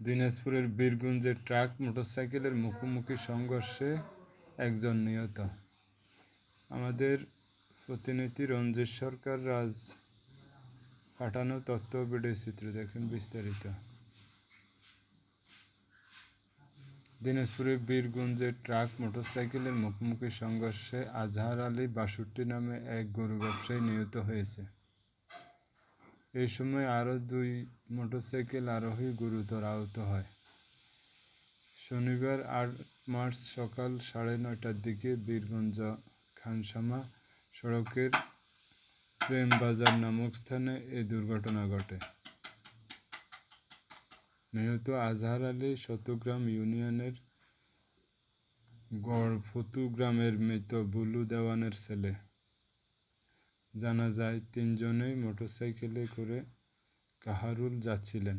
দিনাজপুরের বীরগঞ্জে ট্রাক, মোটরসাইকেলের মুখোমুখি সংঘর্ষে একজন নিহত। আমাদের প্রতিনিধি রঞ্জিত সরকার রাজ পাঠানো তথ্য ভিডিও চিত্র দেখেন বিস্তারিত। দিনাজপুরের বীরগঞ্জে ট্রাক, মোটরসাইকেলের মুখোমুখি সংঘর্ষে আজহার আলী বাষট্টি নামে এক গরু ব্যবসায়ী নিহত হয়েছে। এই সময় আরও দুই মোটরসাইকেল আরোহী গুরুতর আহত হয়। শনিবার আট মার্চ সকাল সাড়ে নয়টার দিকে বীরগঞ্জ খানসামা সড়কের প্রেমবাজার নামক স্থানে এই দুর্ঘটনা ঘটে। নিহত আজহার আলী শতগ্রাম ইউনিয়নের গড়ফতু গ্রামের মৃত বুলু দেওয়ানের ছেলে। জানা যায় তিনজনেই মোটরসাইকেলে করে কাহারুল যাচ্ছিলেন।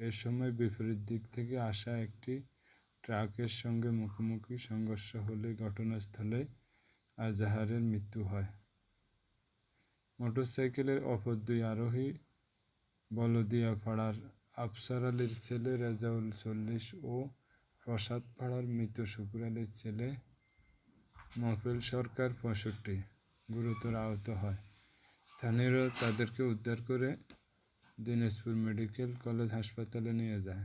এ সময় বিপরীত দিক থেকে আসা একটি ট্রাকের সঙ্গে মুখোমুখি সংঘর্ষ হলে ঘটনাস্থলে আজাহারের মৃত্যু হয়। মোটরসাইকেলের অপর দুই আরোহী বলদিয়া পাড়ার আফসার আলীর ছেলে রেজাউল চল্লিশ ও প্রসাদ পাড়ার মৃত শুকুর আলীর ছেলে মফেল সরকার পঁয়ষট্টি গুরুতর আহত হয়। স্থানীয়রা তাদেরকে উদ্ধার করে দিনাজপুর মেডিকেল কলেজ হাসপাতালে নিয়ে যায়।